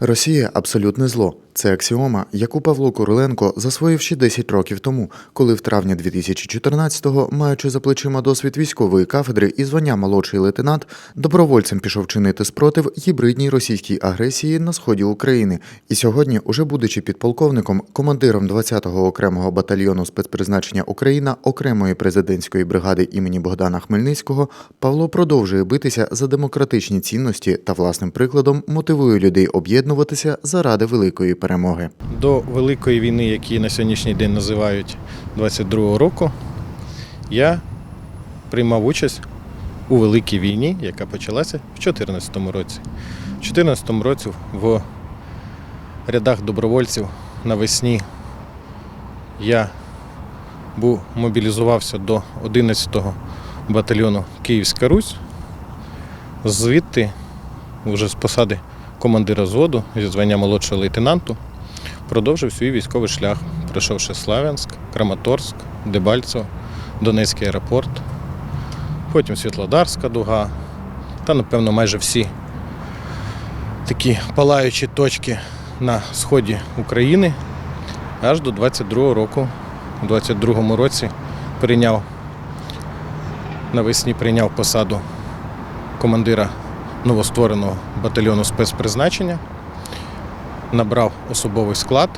Росія абсолютне зло. Це аксіома, яку Павло Куриленко засвоїв ще 10 років тому, коли в травні 2014-го, маючи за плечима досвід військової кафедри і звання молодший лейтенант, добровольцем пішов чинити спротив гібридній російській агресії на сході України. І сьогодні, уже будучи підполковником, командиром 20-го окремого батальйону спецпризначення Україна окремої президентської бригади імені Богдана Хмельницького, Павло продовжує битися за демократичні цінності та власним прикладом мотивує людей об'єднуватися заради великої перемоги. До Великої війни, які на сьогоднішній день називають 22-го року, я приймав участь у Великій війні, яка почалася в 2014 році. У 2014 році в рядах добровольців навесні я був мобілізувався до 11-го батальйону Київська Русь. Звідти, вже з посади командира зводу зі звання молодшого лейтенанту, продовжив свій військовий шлях, пройшовши Славянськ, Краматорськ, Дебальцево, Донецький аеропорт, потім Світлодарська дуга та, напевно, майже всі такі палаючі точки на сході України аж до 22-го року. У 22-му році прийняв навесні прийняв посаду командира новоствореного батальйону спецпризначення, набрав особовий склад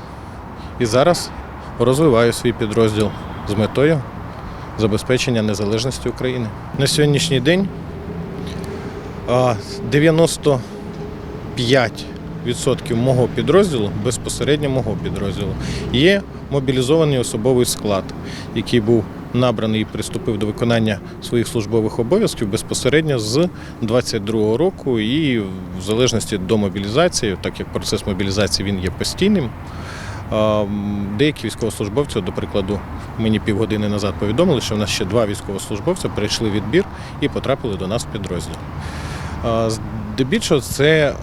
і зараз розвиваю свій підрозділ з метою забезпечення незалежності України. На сьогоднішній день 95% мого підрозділу, безпосередньо мого підрозділу, є мобілізований особовий склад, який був набраний і приступив до виконання своїх службових обов'язків безпосередньо з 22-го року, і в залежності до мобілізації, так як процес мобілізації він є постійним. Деякі військовослужбовці, до прикладу, мені півгодини назад повідомили, що в нас ще два військовослужбовці пройшли відбір і потрапили до нас в підрозділ. Здебільшого це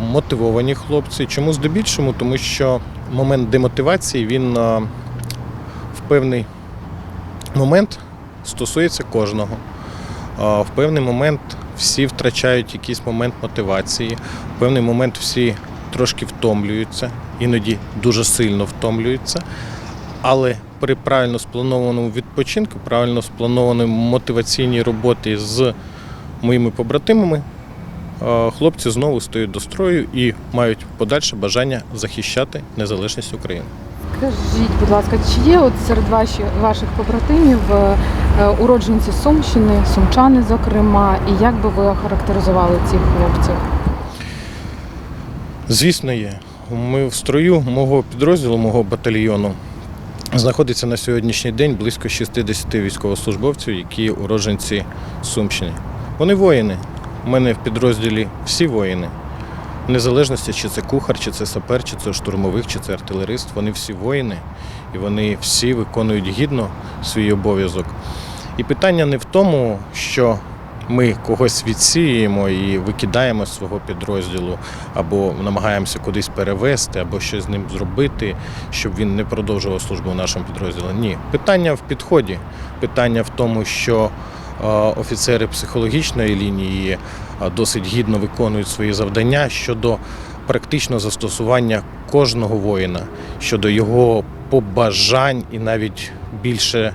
мотивовані хлопці. Чому здебільшому? Тому що момент демотивації він в певний момент стосується кожного. В певний момент всі втрачають якийсь момент мотивації, в певний момент всі трошки втомлюються, іноді дуже сильно втомлюються. Але при правильно спланованому відпочинку, правильно спланованій мотиваційній роботі з моїми побратимами, хлопці знову стають до строю і мають подальше бажання захищати незалежність України. Скажіть, будь ласка, чи є от серед ваші, ваших побратимів е, е, уродженці Сумщини, сумчани, зокрема, і як би ви охарактеризували цих хлопців? Звісно, є. Ми в строю мого підрозділу, мого батальйону знаходиться на сьогоднішній день близько 60 військовослужбовців, які уродженці Сумщини. Вони воїни. У мене в підрозділі всі воїни. Незалежності, чи це кухар, чи це сапер, чи це штурмовик, чи це артилерист. Вони всі воїни і вони всі виконують гідно свій обов'язок. І питання не в тому, що ми когось відсіюємо і викидаємо з свого підрозділу, або намагаємося кудись перевести, або щось з ним зробити, щоб він не продовжував службу в нашому підрозділі. Ні, питання в підході, питання в тому, що е, офіцери психологічної лінії досить гідно виконують свої завдання щодо практичного застосування кожного воїна, щодо його побажань і навіть більше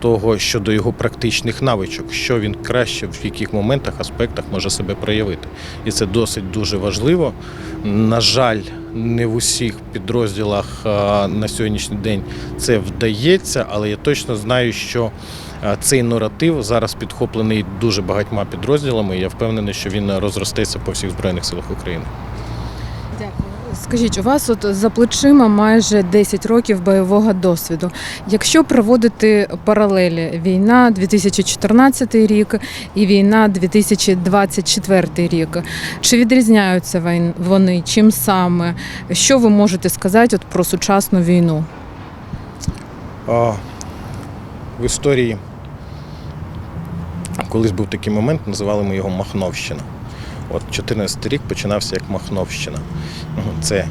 того щодо його практичних навичок, що він краще в яких моментах, аспектах може себе проявити. І це досить дуже важливо. На жаль, не в усіх підрозділах на сьогоднішній день це вдається, але я точно знаю, що цей наратив зараз підхоплений дуже багатьма підрозділами. і Я впевнений, що він розростеться по всіх збройних силах України. Скажіть, у вас от за плечима майже 10 років бойового досвіду. Якщо проводити паралелі, війна 2014 рік і війна 2024 рік, чи відрізняються вони? Чим саме? Що ви можете сказати от про сучасну війну? А, в історії колись був такий момент, називали ми його Махновщина. От 14 рік починався як Махновщина. Це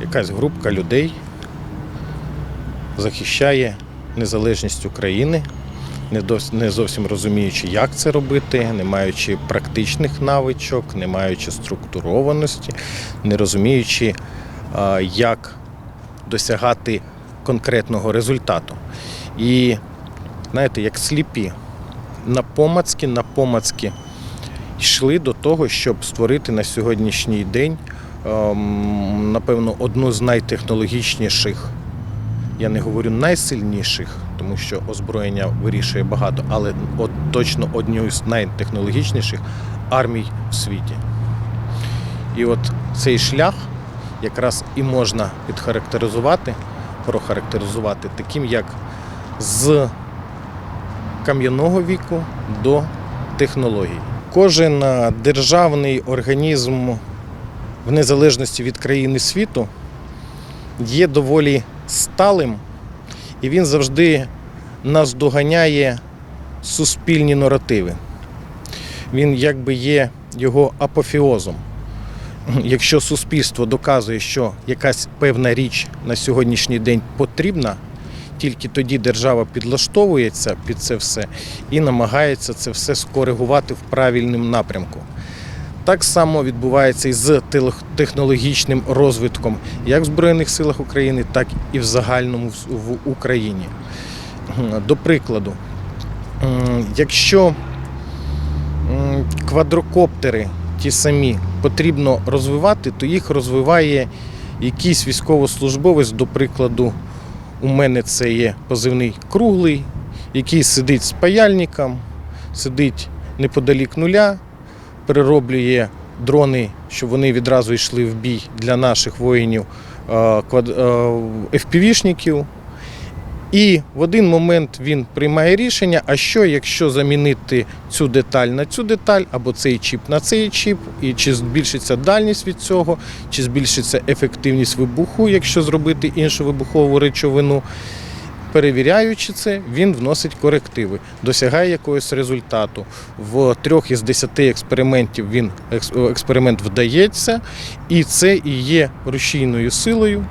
якась групка людей захищає незалежність України, не, зовсім розуміючи, як це робити, не маючи практичних навичок, не маючи структурованості, не розуміючи, як досягати конкретного результату. І знаєте, як сліпі, напомацки, напомацки йшли до того, щоб створити на сьогоднішній день, ем, напевно, одну з найтехнологічніших, я не говорю найсильніших, тому що озброєння вирішує багато, але от точно однією з найтехнологічніших армій в світі. І от цей шлях якраз і можна підхарактеризувати, прохарактеризувати таким, як з кам'яного віку до технологій. Кожен державний організм в незалежності від країни світу є доволі сталим, і він завжди наздоганяє суспільні наративи. Він якби є його апофеозом. Якщо суспільство доказує, що якась певна річ на сьогоднішній день потрібна, тільки тоді держава підлаштовується під це все і намагається це все скоригувати в правильному напрямку. Так само відбувається і з технологічним розвитком як в Збройних силах України, так і в загальному в Україні. До прикладу, якщо квадрокоптери ті самі потрібно розвивати, то їх розвиває якийсь військовослужбовець, до прикладу, у мене це є позивний круглий, який сидить з паяльником, сидить неподалік нуля, перероблює дрони, щоб вони відразу йшли в бій для наших воїнів е, е, FPV-шників. І в один момент він приймає рішення, а що, якщо замінити цю деталь на цю деталь, або цей чіп на цей чіп, і чи збільшиться дальність від цього, чи збільшиться ефективність вибуху, якщо зробити іншу вибухову речовину. Перевіряючи це, він вносить корективи, досягає якогось результату. В трьох із десяти експериментів він експеримент вдається, і це і є рушійною силою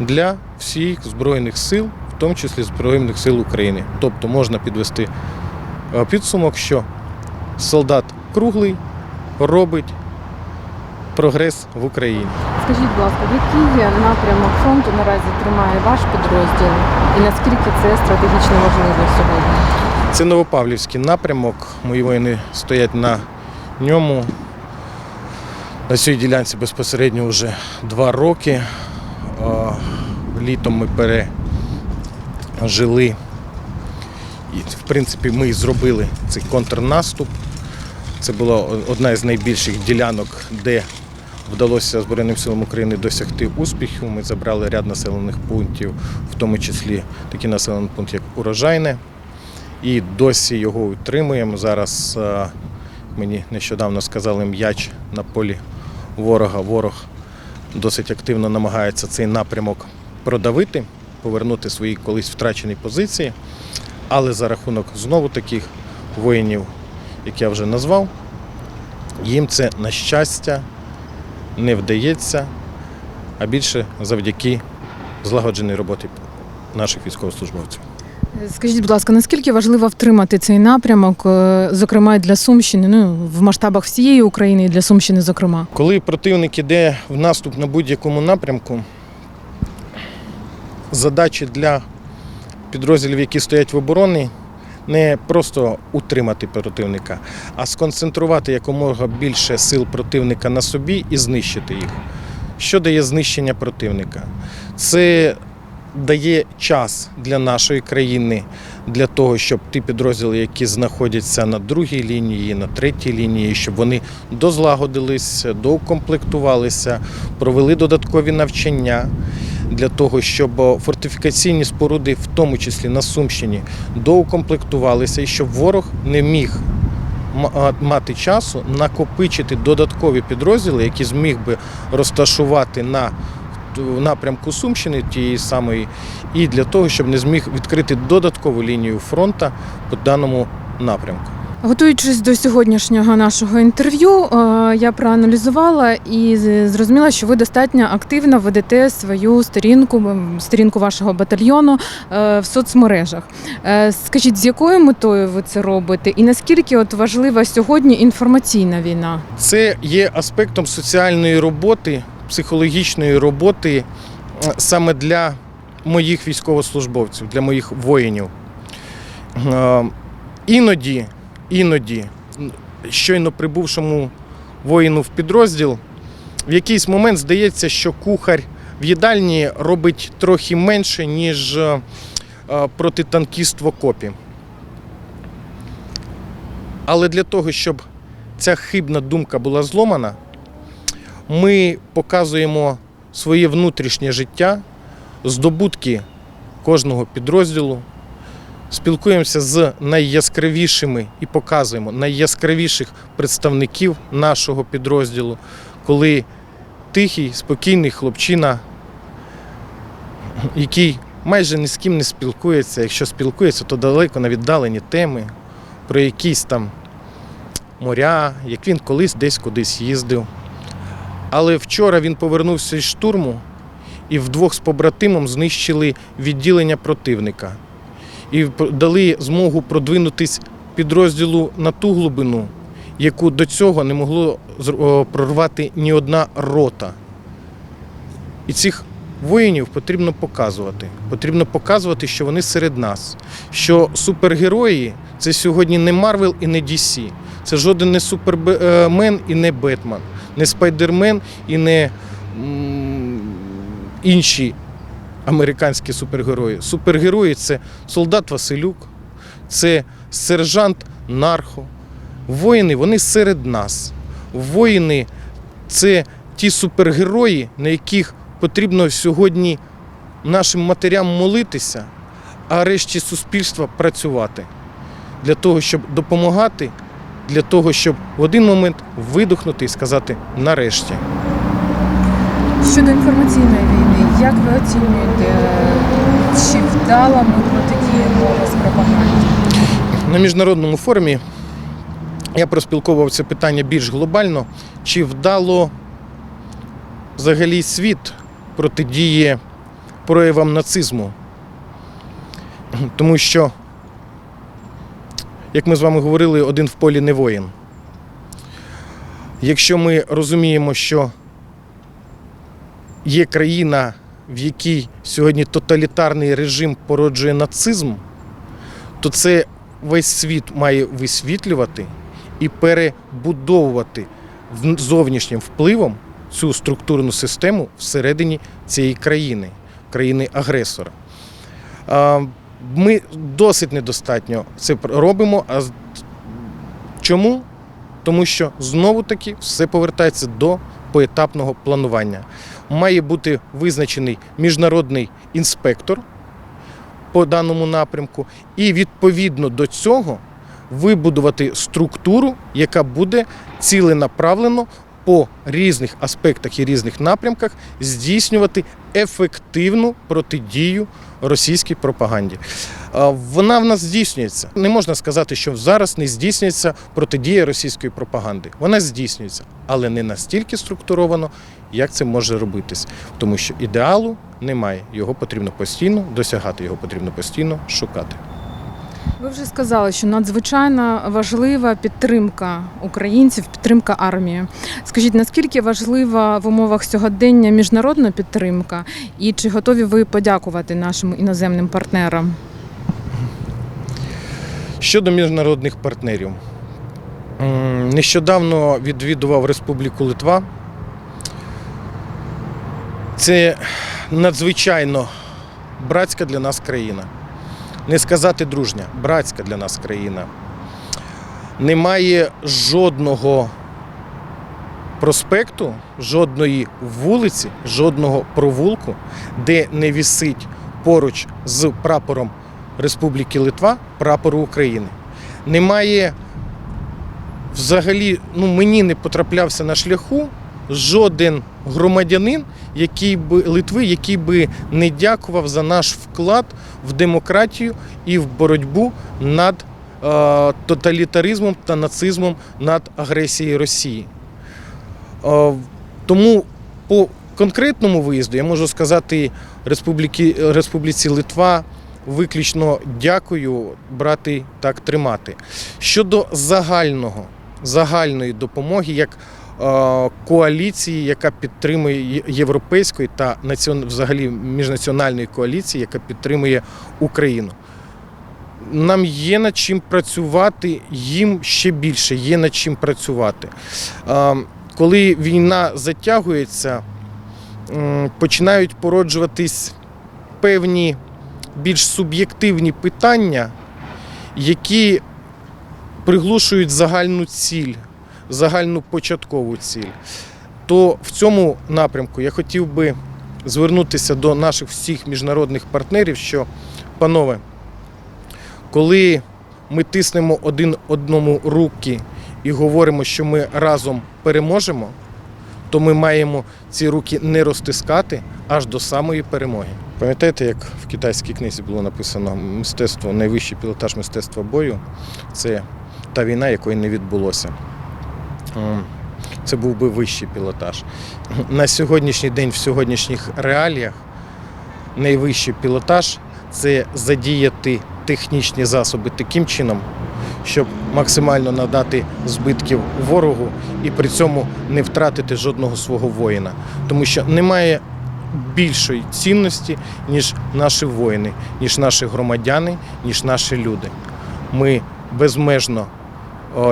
для всіх збройних сил, в тому числі Збройних сил України. Тобто можна підвести е, підсумок, що солдат круглий робить прогрес в Україні. Скажіть, будь ласка, який напрямок фронту наразі тримає ваш підрозділ і наскільки це стратегічно важливо сьогодні? Це Новопавлівський напрямок. Мої воїни стоять на ньому. На цій ділянці безпосередньо вже два роки. Літом ми пережили. І, в принципі, ми зробили цей контрнаступ. Це була одна з найбільших ділянок, де вдалося Збройним силам України досягти успіху. Ми забрали ряд населених пунктів, в тому числі такий населений пункт, як Урожайне і досі його утримуємо. Зараз е, мені нещодавно сказали м'яч на полі ворога. Ворог досить активно намагається цей напрямок продавити, повернути свої колись втрачені позиції. Але за рахунок знову таких воїнів, як я вже назвав, їм це на щастя не вдається, а більше завдяки злагодженій роботі наших військовослужбовців. Скажіть, будь ласка, наскільки важливо втримати цей напрямок, е, зокрема і для Сумщини, ну в масштабах всієї України і для Сумщини, зокрема? Коли противник іде в наступ на будь-якому напрямку, задачі для підрозділів, які стоять в обороні, не просто утримати противника, а сконцентрувати якомога більше сил противника на собі і знищити їх. Що дає знищення противника? Це дає час для нашої країни для того, щоб ті підрозділи, які знаходяться на другій лінії, на третій лінії, щоб вони дозлагодились, доукомплектувалися, провели додаткові навчання для того, щоб фортифікаційні споруди, в тому числі на Сумщині, доукомплектувалися і щоб ворог не міг мати часу накопичити додаткові підрозділи, які зміг би розташувати на напрямку Сумщини тієї самої, і для того, щоб не зміг відкрити додаткову лінію фронту по даному напрямку. Готуючись до сьогоднішнього нашого інтерв'ю, е, я проаналізувала і зрозуміла, що ви достатньо активно ведете свою сторінку, сторінку вашого батальйону е, в соцмережах. Е, Скажіть, з якою метою ви це робите, і наскільки от важлива сьогодні інформаційна війна? Це є аспектом соціальної роботи, психологічної роботи саме для моїх військовослужбовців, для моїх воїнів. Іноді, іноді, щойно прибувшому воїну в підрозділ, в якийсь момент здається, що кухар в їдальні робить трохи менше, ніж е, е, протитанкіст в окопі. Але для того, щоб ця хибна думка була зломана, ми показуємо своє внутрішнє життя, здобутки кожного підрозділу, спілкуємося з найяскравішими і показуємо найяскравіших представників нашого підрозділу, коли тихий, спокійний хлопчина, який майже ні з ким не спілкується, якщо спілкується, то далеко на віддалені теми, про якісь там моря, як він колись десь кудись їздив. Але вчора він повернувся із штурму і вдвох з побратимом знищили відділення противника і дали змогу продвинутись підрозділу на ту глибину, яку до цього не могло прорвати ні одна рота. І цих воїнів потрібно показувати. Потрібно показувати, що вони серед нас, що супергерої це сьогодні не Марвел і не DC. Це жоден не супермен і не Бетмен, не Спайдермен і не інші американські супергерої. Супергерої це солдат Василюк, це сержант Нархо. Воїни вони серед нас. Воїни це ті супергерої, на яких потрібно сьогодні нашим матерям молитися, а решті суспільства працювати для того, щоб допомагати, для того, щоб в один момент видохнути і сказати нарешті. Щодо інформаційної війни, як ви оцінюєте, чи вдало ми протидіємо пропаганді? На міжнародному форумі я проспілкував це питання більш глобально, чи вдало взагалі світ протидіє проявам нацизму. Тому що, як ми з вами говорили, один в полі не воїн. Якщо ми розуміємо, що є країна, в якій сьогодні тоталітарний режим породжує нацизм, то це весь світ має висвітлювати і перебудовувати зовнішнім впливом цю структурну систему всередині цієї країни, країни-агресора. Ми досить недостатньо це робимо. А чому? Тому що знову таки все повертається до поетапного планування. Має бути визначений міжнародний інспектор по даному напрямку, і відповідно до цього вибудувати структуру, яка буде ціленаправлено по різних аспектах і різних напрямках здійснювати ефективну протидію російській пропаганді. Вона в нас здійснюється. Не можна сказати, що зараз не здійснюється протидія російської пропаганди. Вона здійснюється, але не настільки структуровано, як це може робитись. Тому що ідеалу немає. Його потрібно постійно досягати, його потрібно постійно шукати. Ви вже сказали, що надзвичайно важлива підтримка українців, підтримка армії. Скажіть, наскільки важлива в умовах сьогодення міжнародна підтримка, і чи готові ви подякувати нашим іноземним партнерам? Щодо міжнародних партнерів, нещодавно відвідував Республіку Литва. Це надзвичайно братська для нас країна. Не сказати дружня, братська для нас країна. Немає жодного проспекту, жодної вулиці, жодного провулку, де не вісить поруч з прапором Республіки Литва прапору України. Немає взагалі, ну мені не потраплявся на шляху жоден громадянин, який би Литви, який би не дякував за наш вклад в демократію і в боротьбу над е, тоталітаризмом та нацизмом над агресією Росії. Е, Тому по конкретному виїзду я можу сказати Республіки, Республіці Литва виключно дякую, брати так тримати. Щодо загального, загальної допомоги, як коаліції, яка підтримує європейської та взагалі міжнаціональної коаліції, яка підтримує Україну. Нам є над чим працювати, їм ще більше є над чим працювати. Е, Коли війна затягується, починають породжуватись певні більш суб'єктивні питання, які приглушують загальну ціль, загальну початкову ціль. То в цьому напрямку я хотів би звернутися до наших всіх міжнародних партнерів, що, панове, коли ми тиснемо один одному руки і говоримо, що ми разом переможемо, то ми маємо ці руки не розтискати аж до самої перемоги. Пам'ятаєте, як в китайській книзі було написано мистецтво, найвищий пілотаж мистецтва бою це та війна, якої не відбулося. Це був би вищий пілотаж. На сьогоднішній день, в сьогоднішніх реаліях, найвищий пілотаж це задіяти технічні засоби таким чином, щоб максимально надати збитків ворогу і при цьому не втратити жодного свого воїна. Тому що немає більшої цінності, ніж наші воїни, ніж наші громадяни, ніж наші люди. Ми безмежно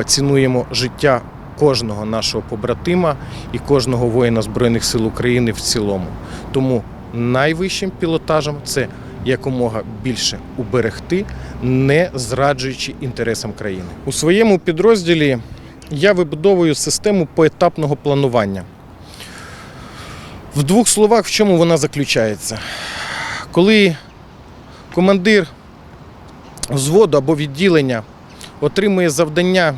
цінуємо життя кожного нашого побратима і кожного воїна Збройних сил України в цілому. Тому найвищим пілотажем це якомога більше уберегти, не зраджуючи інтересам країни. У своєму підрозділі я вибудовую систему поетапного планування. В двох словах, в чому вона заключається? Коли командир взводу або відділення отримує завдання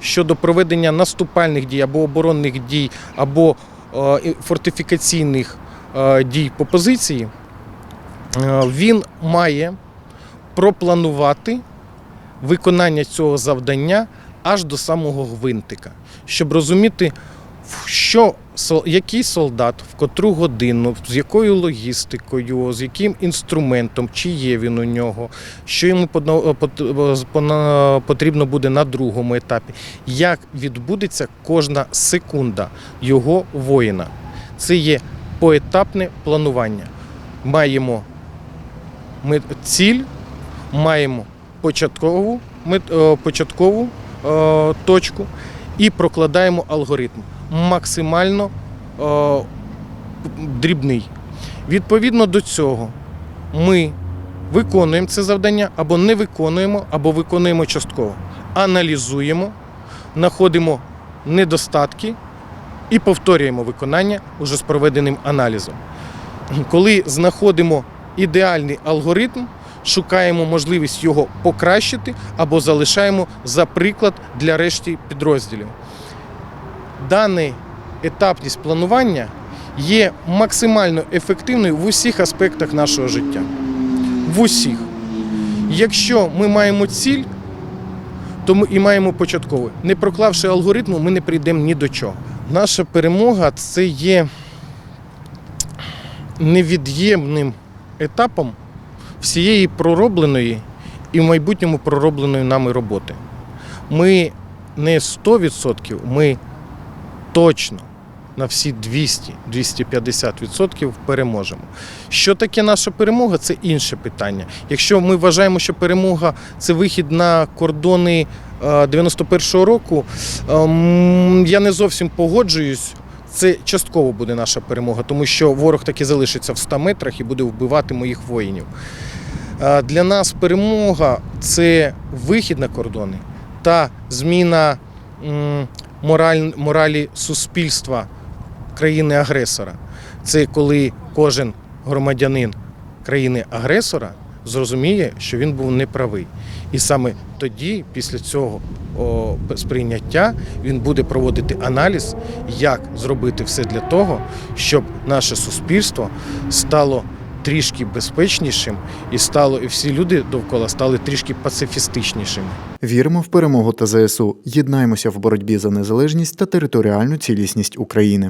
щодо проведення наступальних дій або оборонних дій, або е, фортифікаційних е, дій по позиції, е, він має пропланувати виконання цього завдання аж до самого гвинтика, щоб розуміти, що який солдат, в котру годину, з якою логістикою, з яким інструментом, чи є він у нього, що йому потрібно буде на другому етапі, як відбудеться кожна секунда його воїна. Це є поетапне планування. Маємо ми ціль, маємо початкову, е, початкову е, точку і прокладаємо алгоритм максимально е, дрібний. Відповідно до цього, ми виконуємо це завдання або не виконуємо, або виконуємо частково. Аналізуємо, знаходимо недостатки і повторюємо виконання уже з проведеним аналізом. Коли знаходимо ідеальний алгоритм, шукаємо можливість його покращити або залишаємо за приклад для решті підрозділів. Дана етапність планування є максимально ефективною в усіх аспектах нашого життя. В усіх. Якщо ми маємо ціль, то ми і маємо початковий. Не проклавши алгоритму, ми не прийдемо ні до чого. Наша перемога це є невід'ємним етапом всієї проробленої і в майбутньому проробленої нами роботи. Ми не 100%, ми точно на всі 200-250% переможемо. Що таке наша перемога? Це інше питання. Якщо ми вважаємо, що перемога це вихід на кордони е, 91-го року, ем, я не зовсім погоджуюсь. Це частково буде наша перемога, тому що ворог таки залишиться в 100 метрах і буде вбивати моїх воїнів. Е, Для нас перемога це вихід на кордони та зміна мораль, моралі суспільства країни-агресора. Це коли кожен громадянин країни-агресора зрозуміє, що він був неправий. І саме тоді, після цього о, сприйняття, він буде проводити аналіз, як зробити все для того, щоб наше суспільство стало трішки безпечнішим і стало, і всі люди довкола стали трішки пацифістичнішими. Віримо в перемогу та ЗСУ. Єднаємося в боротьбі за незалежність та територіальну цілісність України.